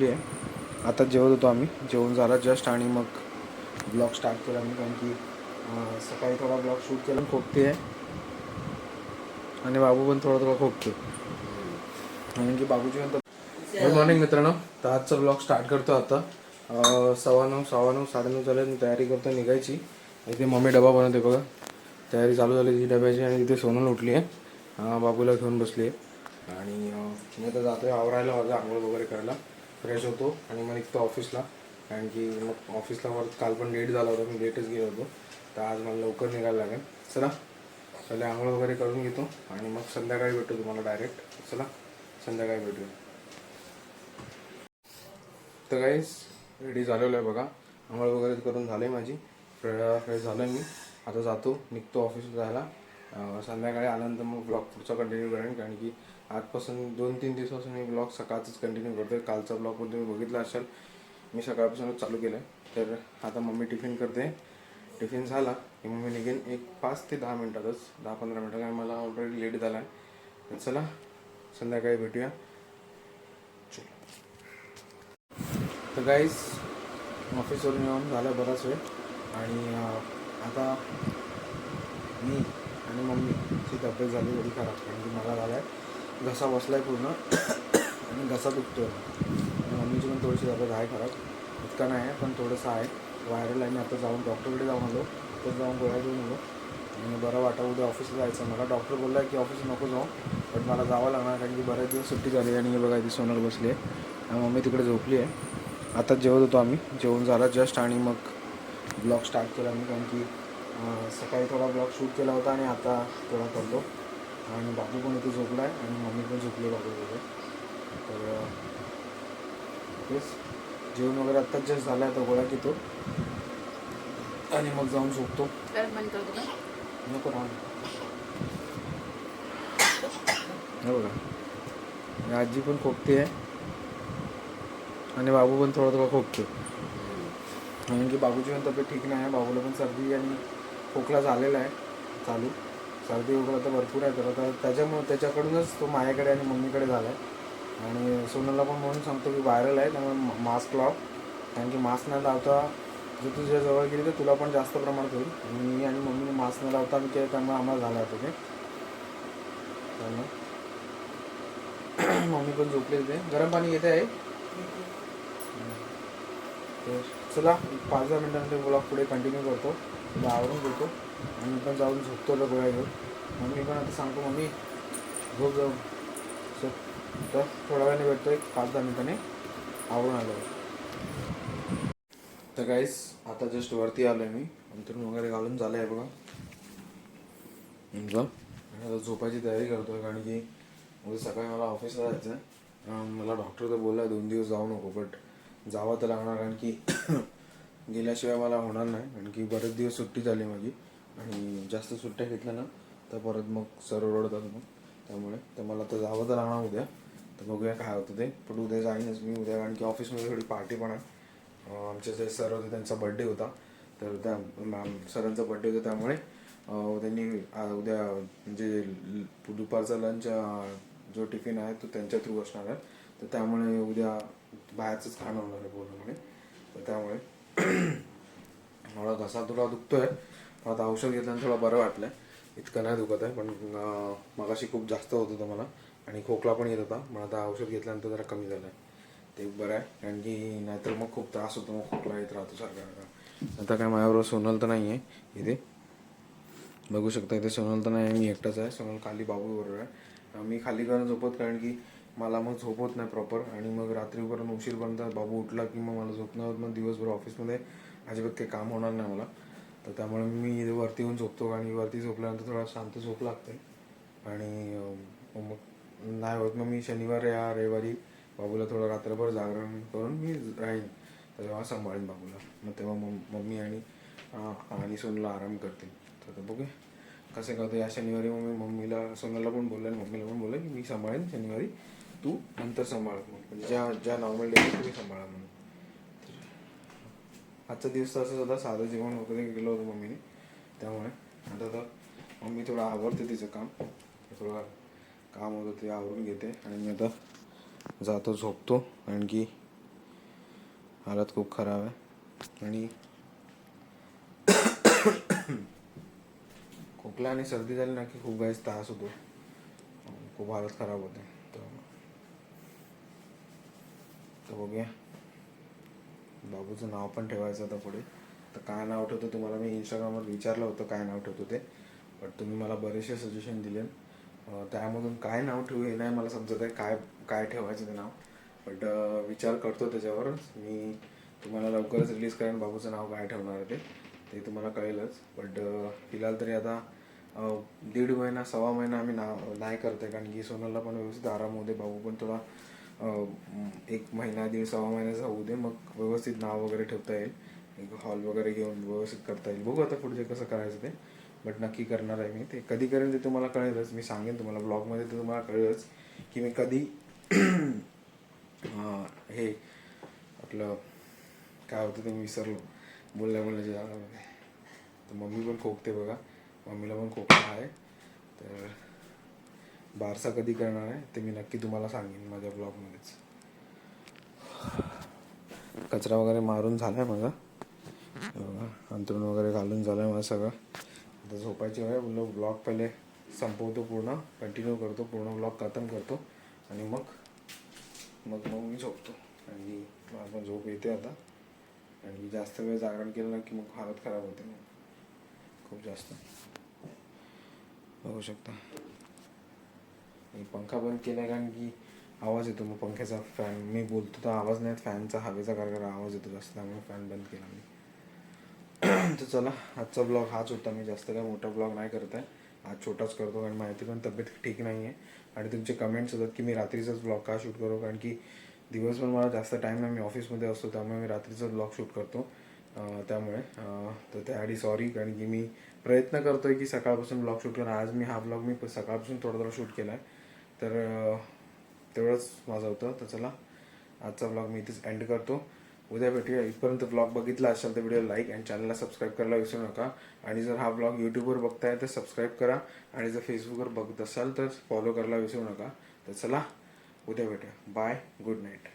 झोपली आहे. आता जेवत होतो आम्ही. जेवण झाला जस्ट आणि मग ब्लॉग स्टार्ट केला आम्ही. कारण की सकाळी थोडा ब्लॉग शूट केला. खोकते आहे. आणि बाबू पण थोडा थोडा खोकतो. कारण की बाबूजी पण गुड मॉर्निंग मित्रांनो. तर आजचा ब्लॉग स्टार्ट करतो आता. सव्वा नऊ सव्वा नऊ साडेनऊ झाले. मी तयारी करतो निघायची. इथे मम्मी डबा बनवते बघा. तयारी चालू झाली ती डब्याची आणि तिथे सोनून उठली आहे. बाबूला घेऊन बसली आहे. आणि मी आता जातो आहे आवरायला माझं आंघोळ वगैरे करायला. फ्रेश होतो आणि मग निघतो ऑफिसला कारण की मग ऑफिसला वर काल पण लेट झाला होता मी लेटच गेलो होतो. तर आज मला लवकर निघायला लागेल. चला. पहिले आंघोळ वगैरे करून घेतो आणि मग संध्याकाळी भेटू तुम्हाला डायरेक्ट चला संध्याकाळी भेटूया. तर काहीच रेडी झालेलो आहे बघा. आंघोळ वगैरे करून झाले माझी. फ्रेश झालं मी. आता जातो निघतो ऑफिसला जायला. संध्याकाळी आल्यानंतर मग ब्लॉग पुढचा कंटिन्यू करेन. कारण की आजपासून दोन तीन दिवसापासून मी ब्लॉग सकाळचाच कंटिन्यू करतोय. कालचा ब्लॉग पण तुम्ही बघितला असाल. मी सकाळपासूनच चालू केलं आहे तर आता मम्मी टिफिन करते. टिफिन झाला की मम्मी निघेन एक पाच ते दहा मिनटातच दहा पंधरा मिनटात मला ऑलरेडी लेट झाला आहे तर चला संध्याकाळी भेटूया. तर गाईज ऑफिसवरून येऊन झालं बराच वेळ. आणि आता मी आणि मम्मीची तब्येत झाली थोडी खराब कारण की मला झाला आहे घसा बसला आहे पूर्ण. आणि घसा दुखतो आहे मम्मीची पण थोडीशी तब्येत आहे खराब इतका नाही आहे पण थोडंसं आहे. व्हायरल आहे. मी आता जाऊन डॉक्टरकडे जाऊन आलो. तर जाऊन गोळ्या घेऊन आलो. आणि बरं वाटा उद्या ऑफिसला जायचं. मला डॉक्टर बोलला आहे की ऑफिस नको जाऊ. पण मला जावं लागणार कारण की बऱ्याच दिवस सुट्टी झाली आणि हे बघा इथे सोनर बसली आहे आणि मम्मी तिकडे झोपली आहे. आता जेवत होतो आम्ही. जेवण झाला जस्ट आणि मग ब्लॉग स्टार्ट केला मी कारण की सकाळी थोडा ब्लॉग शूट केला होता आणि आता थोडा करतो. आणि बाबू पण इथे झोपला आहे आणि मम्मी पण झोपली आहे बाबूकडे तर तेच. जेवण वगैरे आत्ताच जस्ट झालं आहे आता गोळ्या घेतो. आणि मग जाऊन झोपतो. नको राहू हे बघा. आजी पण खोकते आहे. आणि बाबू पण थोडा थोडा खोकतो कारण की बाबूची पण तब्येत ठीक नाही आहे. बाबूला पण सर्दी आणि खोकला झालेला आहे. चालू. सर्दी वगैरे तर भरपूर आहे तर आता त्याच्यामुळे त्याच्याकडूनच तो माझ्याकडे आणि मम्मीकडे झाला आहे आणि सोनलला पण म्हणून सांगतो की व्हायरल आहे. त्यामुळे मास्क लाव. कारण की मास्क न लावता जर तुझ्या जवळ गेली तर तुला पण जास्त प्रमाणात होईल. आणि मी आणि मम्मीने मास्क न लावता मी केलं त्यामुळे आम्हाला झालं होतं ते. त्यामुळे. मम्मी पण झोपली होते. गरम पाणी येते आहे? तर चला पाच दहा मिनिटांनंतर ब्लॉग पुढे कंटिन्यू करतो. तुला आवरून घेतो. आणि मी पण जाऊन झोपतो गोळ्या घेऊन. मम्मी पण आता सांगतो मम्मी झोप जाऊन. चल तर थोड्या वेळाने भेटतो एक पाच दहा मिनिटाने. आवरून आलो. तर काहीच आता जस्ट वरती आलो आहे मी. अंतरून वगैरे घालून झालं आहे बघा आता झोपायची तयारी करतो आहे कारण की उद्या सकाळी मला ऑफिसला जायचं आहे मला डॉक्टर तर बोलला दोन दिवस जाऊ नको बट जावं तर लागणार कारण की गेल्याशिवाय मला होणार नाही कारण की बरेच दिवस सुट्टी झाली माझी आणि जास्त सुट्ट्या घेतल्या ना तर परत मग सर ओरडतात मग. त्यामुळे तर मला तर जावं तर राहणार उद्या. तर बघूया काय होतं ते. पण उद्या जाईनच मी उद्या कारण की ऑफिसमध्ये थोडी पार्टी पण आहे. आमचे जे सर होते त्यांचा बड्डे होता. तर त्या मॅम सरांचा बड्डे होता त्यामुळे त्यांनी उद्या म्हणजे दुपारचा लंच जो टिफिन आहे तो त्यांच्या थ्रू असणार आहे. तर त्यामुळे उद्या बाहेरचंच खाणं होणार आहे पूर्णपणे. तर त्यामुळे थोडा घसा थोडा दुखतोय. पण आता औषध घेतल्यानं थोडं बरं वाटलं इतकं नाही दुखत आहे पण मगाशी खूप जास्त होत होतं मला. आणि खोकला पण येत होता. पण आता औषध घेतल्यानंतर जरा कमी झालं आहे ते बरं आहे. कारण की नाहीतर मग खूप त्रास होतो मग खोकला येत राहतो सारखा आता काय माझ्याबरोबर सोनल तर नाही आहे इथे. बघू शकता इथे सोनल तर नाही आहे मी एकटाच आहे. सोनल खाली बाबूबरोबर आहे. मी खाली करून झोपत कारण की मला मग झोप होत नाही प्रॉपर आणि मग रात्रीपर्यंत उशीरपर्यंत बाबू उठला की मग मला झोप नाही होत मग दिवसभर ऑफिसमध्ये अजिबात काही काम होणार नाही मला. तर त्यामुळे मी वरती येऊन झोपतो. आणि वरती झोपल्यानंतर थोडा शांत झोप लागते. आणि मग नाही होत. मग मी शनिवार या रविवारी बाबूला थोडं रात्रभर जागरण करून मी राहीन. तर तेव्हा सांभाळेन बाबूला. मग तेव्हा मम- मम्मी आणि आणि सोनला आराम करतील. तर बघू कसं करतो या शनिवारी मग मी मम्मीला सोनलला पण बोललं आणि मम्मीला पण बोललं की मी सांभाळेन शनिवारी. तू नंतर सांभाळ म्हणजे ज्या ज्या नॉर्मल डे तुम्ही सांभाळा म्हणून. आजचा दिवस असं सुद्धा साधं जेवण वगैरे गेलं होतं मम्मीने. त्यामुळे आता तर मम्मी थोडं आवडते तिचं काम. थोडं काम होतं ते आवरून घेते. आणि मी आता जातो झोपतो. कारण की हालत खूप खराब आहे. आणि खोकला आणि सर्दी झाली ना की खूप गायस त्रास होतो. खूप हालत खराब होते. तर तर बघूया. बाबूचं नाव पण ठेवायचं आता पुढे. तर काय नाव ठेवतो तुम्हाला? मी इंस्टाग्रामवर विचारलं होतं काय नाव ठेवतो ते. बट तुम्ही मला बरेचसे सजेशन दिले त्यामधून काय नाव ठेवू हे नाही मला समजत आहे. काय काय ठेवायचं ते नाव? बट विचार करतो त्याच्यावरच मी तुम्हाला लवकरच रिलीज करेन बाबूचं नाव काय ठेवणार आहे ते. ते तुम्हाला कळेलच. बट फिलहाल तरी आता दीड महिना सव्वा महिना आम्ही नाव नाही करत आहे. कारण की सोनलला पण व्यवस्थित आराम बाबू पण थोडा एक महिना दीड सव्वा महिन्याचा होऊ दे मग व्यवस्थित नाव वगैरे ठेवता येईल. एक हॉल वगैरे घेऊन व्यवस्थित करता येईल. बघू आता पुढचे कसं करायचं ते. बट नक्की करणार आहे मी ते. कधी करेन ते तुम्हाला कळेलच. मी सांगेन तुम्हाला. ब्लॉगमध्ये ते तुम्हाला कळेलच की मी कधी हे आपलं काय होतं ते मी विसरलो. बोलल्या बोलण्याच्या जागामध्ये. तर मम्मी पण खोकते बघा. मम्मीला पण खोकला आहे. तर बारसा कधी करणार आहे ते मी नक्की तुम्हाला सांगेन माझ्या ब्लॉगमध्येच. कचरा वगैरे मारून झाला आहे माझा. हे बघा अंतरून वगैरे घालून झालं आहे माझं सगळं. आता झोपायची वेळ बोललो ब्लॉग पहिले संपवतो पूर्ण कंटिन्यू करतो पूर्ण ब्लॉग खतम करतो. आणि मग मग मग मी झोपतो. आणि आपण झोप येते आता. आणि जास्त वेळ जागरण केलं ना की मग हालत खराब होते. मग खूप जास्त. बघू शकता. मी पंखा बंद केला कारण की आवाज येतो. मग पंख्याचा फॅन मी बोलतो तर आवाज नाही फॅनचा हवेचा कारकर आवाज येतो जास्त. त्यामुळे फॅन बंद केला मी. तर चला आजचा ब्लॉग हाच होता. मी जास्त काय मोठा ब्लॉग नाही करत आहे. आज छोटाच करतो कारण माहिती पण तब्येत ठीक नाही आहे आणि तुमचे कमेंट्स होतात की मी रात्रीचाच ब्लॉग का शूट करू? कारण की दिवसभर मला जास्त टाईम नाही. मी ऑफिसमध्ये असतो त्यामुळे मी रात्रीचाच ब्लॉग शूट करतो. त्यामुळे तर त्यासाठी सॉरी कारण की मी प्रयत्न करतोय की सकाळपासून ब्लॉग शूट करा आज मी हा ब्लॉग मी सकाळपासून थोडा थोडा शूट केला आहे तर तेवढंच माझं होतं तर चला. आजचा ब्लॉग मी इथेच एंड करतो. उद्या भेटूया. इथपर्यंत ब्लॉग बघितला असाल तर व्हिडिओ लाईक आणि चॅनलला सबस्क्राईब करायला विसरू नका. आणि जर हा ब्लॉग यूट्यूबवर बघताय तर सबस्क्राईब करा. आणि जर फेसबुकवर बघत असाल तर फॉलो करायला विसरू नका. तर चला उद्या भेटूया. Bye good night